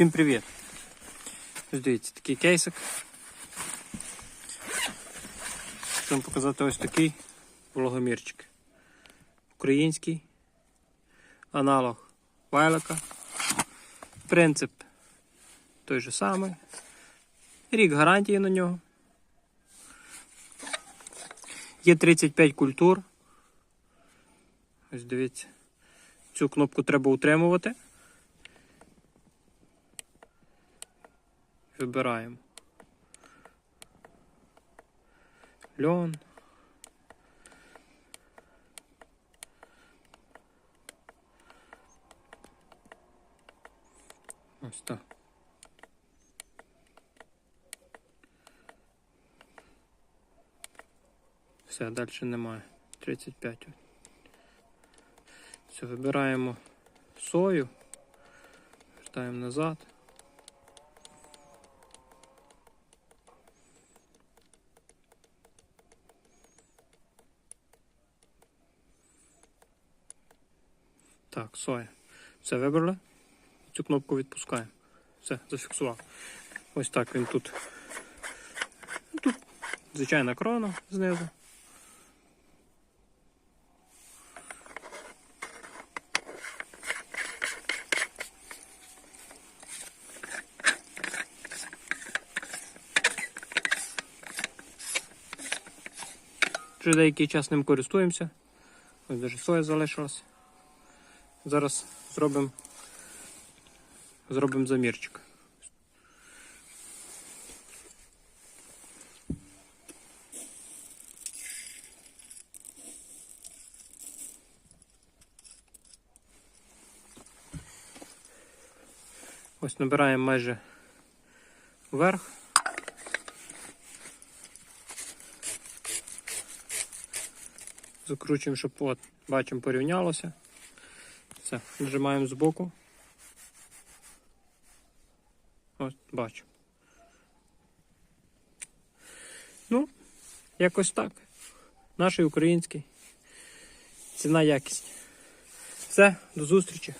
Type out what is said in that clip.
Всім привіт! Ось дивіться, такий кейсик. Хочу вам показати ось такий вологомірчик. Український аналог вайлика. Принцип той же самий. Рік гарантії на нього. Є 35 культур. Ось дивіться. Цю кнопку треба утримувати. Вибираємо. Льон. Ось так. Все, далі немає. 35. Все, вибираємо сою. Вертаємо назад. Так, соя. Все вибрали. Цю кнопку відпускаємо. Все, зафіксував. Ось так він тут. Тут звичайна крона знизу. Вже деякий час ним користуємося. Ось даже соя залишилась. Зараз зробимо зробимо замірчик. Ось набираємо майже вверх. Закручуємо, щоб от, бачимо, порівнялося. Все, нажимаємо збоку. Ось, бачу. Ну, якось так. Наш український. Ціна якість. Все, до зустрічі.